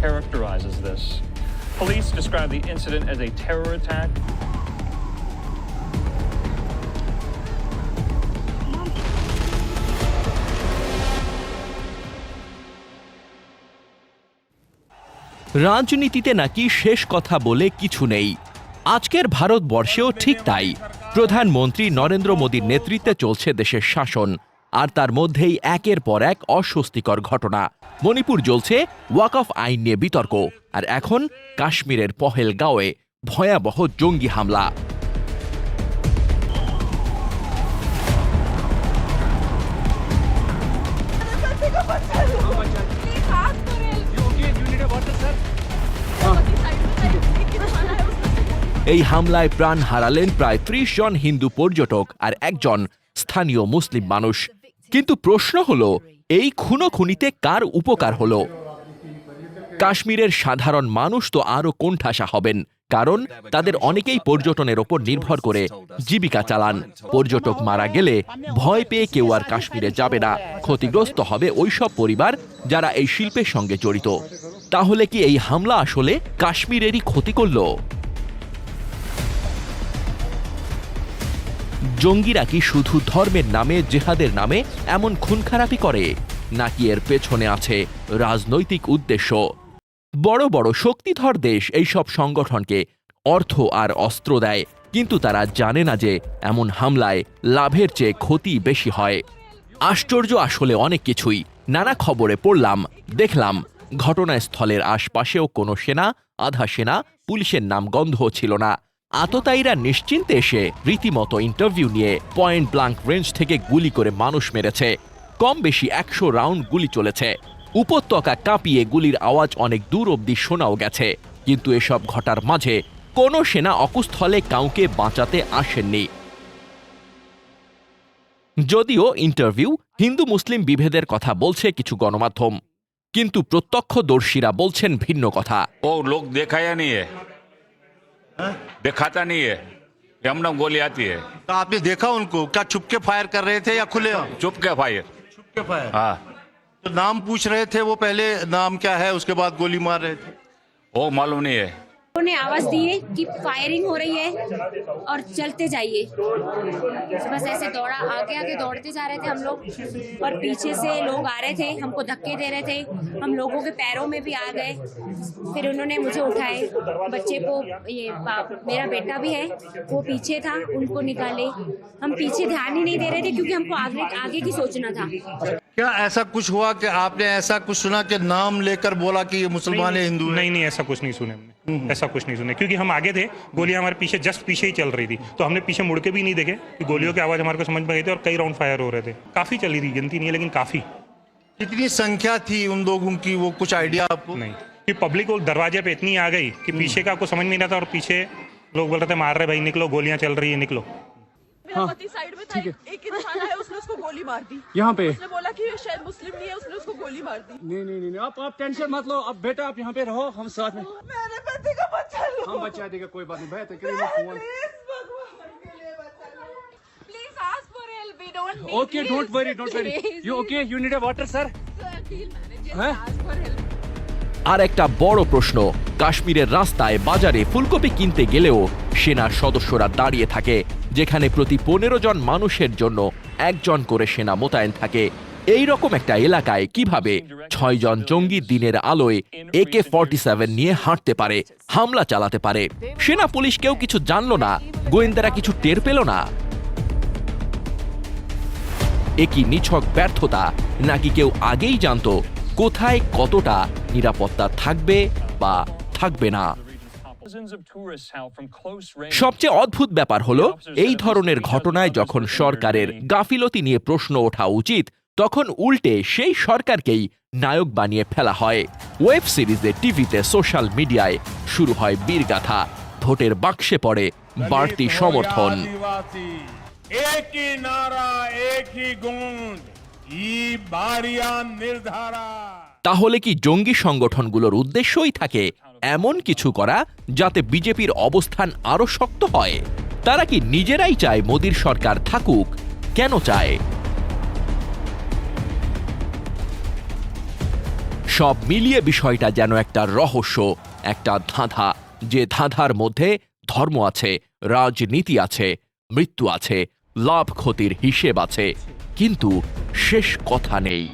characterizes this. Police describe the incident as a terror attack. রাজনীতিতে নাকি শেষ কথা বলে কিছু নেই আজকের ভারতবর্ষেও ঠিক তাই প্রধানমন্ত্রী নরেন্দ্র মোদীর নেতৃত্বে চলছে দেশের শাসন আর তার মধ্যেই একের পর এক অস্বস্তিকর ঘটনা। মণিপুর জ্বলছে ওয়াকফ আইন নিয়ে বিতর্ক, আর এখন কাশ্মীরের পহেলগাঁওয়ে ভয়াবহ জঙ্গি হামলা। এই হামলায় প্রাণ হারালেন প্রায় ত্রিশ জন হিন্দু পর্যটক আর একজন স্থানীয় মুসলিম মানুষ। কিন্তু প্রশ্ন হলো, এই খুনোখুনিতে কার উপকার হলো? কাশ্মীরের সাধারণ মানুষ তো আরও কোণঠাসা হবেন, কারণ তাদের অনেকেই পর্যটনের ওপর নির্ভর করে জীবিকা চালান। পর্যটক মারা গেলে ভয় পেয়ে কেউ আর কাশ্মীরে যাবে না। ক্ষতিগ্রস্ত হবে ওইসব পরিবার যারা এই শিল্পের সঙ্গে জড়িত। তাহলে কি এই হামলা আসলে কাশ্মীরেরই ক্ষতি করল? জঙ্গিরা কি শুধু ধর্মের নামে, জেহাদের নামে এমন খুনখারাপি করে? নাকি এর পেছনে আছে রাজনৈতিক উদ্দেশ্য? বড় বড় শক্তিধর দেশ এইসব সংগঠনকে অর্থ আর অস্ত্র দেয়, কিন্তু তারা জানে না যে এমন হামলায় লাভের চেয়ে ক্ষতি বেশি হয়। আশ্চর্য আসলে অনেক কিছুই। নানা খবরে পড়লাম, দেখলাম, ঘটনাস্থলের আশপাশেও কোনো সেনা, আধা সেনা, পুলিশের নাম গন্ধ ছিল না। আততায়ীরা নিশ্চিন্তে এসে রীতিমতো ইন্টারভিউ নিয়ে পয়েন্ট ব্লাঙ্ক রেঞ্জ থেকে গুলি করে মানুষ মেরেছে। কম বেশি একশো রাউন্ড গুলি চলেছে। উপত্যকা কাঁপিয়ে গুলির আওয়াজ অনেক দূর অবধি শোনাও গেছে। কিন্তু এসব ঘটার মাঝে কোনো সেনা অকুস্থলে কাউকে বাঁচাতে আসেননি। যদিও ইন্টারভিউ হিন্দু মুসলিম বিভেদের কথা বলছে কিছু গণমাধ্যম। কিন্তু প্রত্যক্ষদর্শীরা বলছেন ভিন্ন কথা। ও লোক দেখায় নিয়ে। है? दिखाता नहीं है। यमुना गोली आती है। तो आपने देखा उनको? क्या छुपके फायर कर रहे थे या खुले चुप के फायर। छुपके फायर? हाँ। तो नाम पूछ रहे थे वो पहले नाम क्या है? उसके बाद गोली मार रहे थे। वो मालूम नहीं है। उन्होंने आवाज़ दी है कि फायरिंग हो रही है और चलते जाइए। बस ऐसे दौड़ा, आगे आगे दौड़ते जा रहे थे हम लोग। और पीछे से लोग आ रहे थे, हमको धक्के दे रहे थे। हम लोगों के पैरों में भी आ गए। फिर उन्होंने मुझे उठाए। बच्चे को, ये मेरा बेटा भी है, वो पीछे था, उनको निकाले। हम पीछे ध्यान ही नहीं दे रहे थे क्योंकि हमको आगे आगे की सोचना था। क्या ऐसा कुछ हुआ कि आपने ऐसा कुछ सुना कि नाम लेकर बोला कि ये मुसलमान है हिंदू नहीं नहीं ऐसा कुछ नहीं सुने हमने। ऐसा कुछ नहीं सुने क्योंकि हम आगे थे गोलियाँ हमारे पीछे जस्ट पीछे ही चल रही थी। तो हमने पीछे मुड़ के भी नहीं देखे कि गोलियों की आवाज़ हमारे को समझ में गई थी और कई राउंड फायर हो रहे थे। काफ़ी चली थी गिनती नहीं है लेकिन काफ़ी। कितनी संख्या थी उन लोगों की? वो कुछ आइडिया आपको नहीं। कि पब्लिक वो दरवाजे पे इतनी आ गई कि पीछे का आपको समझ नहीं रहा था और पीछे लोग बोल रहे थे मार रहे भाई निकलो गोलियाँ चल रही है निकलो। मेरा पति साइड में था एक इंसान आया उसने उसको गोली मार दी यहाँ पे उसने बोला कि ये शायद मुस्लिम नहीं है उसने उसको गोली मार दी नहीं नहीं नहीं आप आप टेंशन मत लो अब बेटा आप यहाँ पे रहो हम साथ में मेरे पति का बच्चा लो हम बचा देगा कोई बात नहीं बेहतर करिए फोन प्लीज भगवान के लिए बचा लो please ask for help we don't need okay don't worry don't worry you okay you need a water sir Huh? Ask for help আর একটা বড় প্রশ্ন কাশ্মীরের রাস্তায় বাজারে ফুলকপি কিনতে গেলেও সেনার সদস্যরা দাঁড়িয়ে থাকে, যেখানে প্রতি পনেরো জন মানুষের জন্য একজন করে সেনা মোতায়েন থাকে। এই রকম একটা এলাকায় কীভাবে ছয়জন জঙ্গি দিনের আলোয় একে ফর্টি সেভেন নিয়ে হাঁটতে পারে, হামলা চালাতে পারে? সেনা পুলিশ কেউ কিছু জানলো না, গোয়েন্দারা কিছু টের পেল না। এ কি নিছক ব্যর্থতা নাকি কেউ আগেই জানতো কোথায় কতটা নিরাপত্তা থাকবে বা থাকবে না। সবচেয়ে অদ্ভুত ব্যাপার হলো এই ধরনের ঘটনায় যখন সরকারের গাফিলতি নিয়ে প্রশ্ন ওঠা উচিত তখন উল্টে সেই সরকারকেই নায়ক বানিয়ে ফেলা হয়। ওয়েব সিরিজে টিভিতে সোশ্যাল মিডিয়ায় শুরু হয় বীরগাথা ভোটের বাক্সে পড়ে বাড়তি সমর্থন। একই নারা একই ই বাড়িয়া নির্ধারা। তাহলে কি জঙ্গি সংগঠনগুলোর উদ্দেশ্যই থাকে এমন কিছু করা যাতে বিজেপির অবস্থান আরও শক্ত হয়? তারা কি নিজেরাই চায় মোদীর সরকার থাকুক? কেন চায়? সব মিলিয়ে বিষয়টা যেন একটা রহস্য, একটা ধাঁধা, যে ধাঁধার মধ্যে ধর্ম আছে, রাজনীতি আছে, মৃত্যু আছে, লাভ ক্ষতির হিসেব আছে, কিন্তু শেষ কথা নেই।